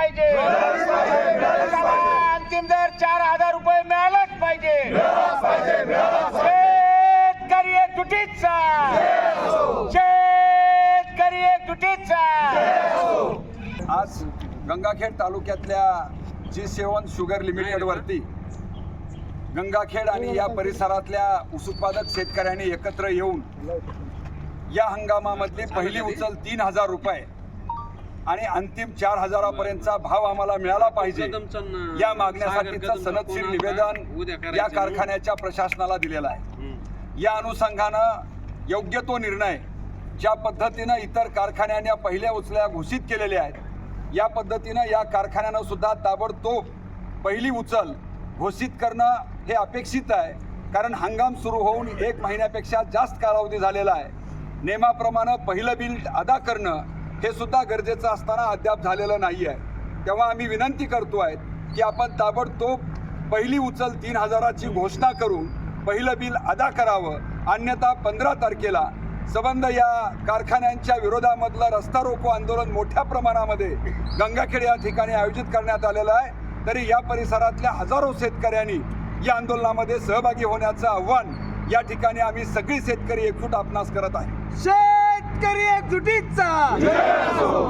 पाहिजे. अंतिम दर चार हजार रुपये मिळालाच पाहिजे. शेतकरी एकजुटीचा. शेतकरी एकजुटीचा. आज गंगाखेड तालुक्यातल्या जी सेवन शुगर लिमिटेड वरती गंगाखेड आणि या परिसरातल्या ऊस उत्पादक शेतकऱ्यांनी एकत्र येऊन या हंगामामधली पहिली उचल तीन हजार रुपये. आणि अंतिम चार हजारापर्यंतचा भाव आम्हाला मिळाला पाहिजे. या मागण्यासाठीचं सनदशीर निवेदन या कारखान्याच्या प्रशासनाला दिलेलं आहे. या अनुषंगानं योग्य तो निर्णय ज्या पद्धतीनं इतर कारखान्यांनी पहिल्या उचल्या घोषित केलेल्या आहेत या पद्धतीनं या कारखान्यानं सुद्धा ताबडतोब पहिली उचल घोषित करणं हे अपेक्षित आहे. कारण हंगाम सुरू होऊन एक महिन्यापेक्षा जास्त कालावधी झालेला आहे. नेमाप्रमाणे पहिलं बिल अदा करणं हे सुद्धा गरजेचं असताना अद्याप झालेलं नाही आहे तेव्हा आम्ही विनंती करतो आहे की आपण ताबडतोब पहिली उचल तीन हजाराची घोषणा करून पहिलं बिल अदा करावं. अन्यथा पंधरा तारखेला संबंध या कारखान्यांच्या विरोधामधलं रस्ता रोको आंदोलन मोठ्या प्रमाणामध्ये गंगाखेड या ठिकाणी आयोजित करण्यात आलेलं आहे. तरी या परिसरातल्या हजारो शेतकऱ्यांनी या आंदोलनामध्ये सहभागी होण्याचं आव्हान या ठिकाणी आम्ही सगळी शेतकरी एकजूट आपणास करत आहे. शेतकरी एकजुटीचा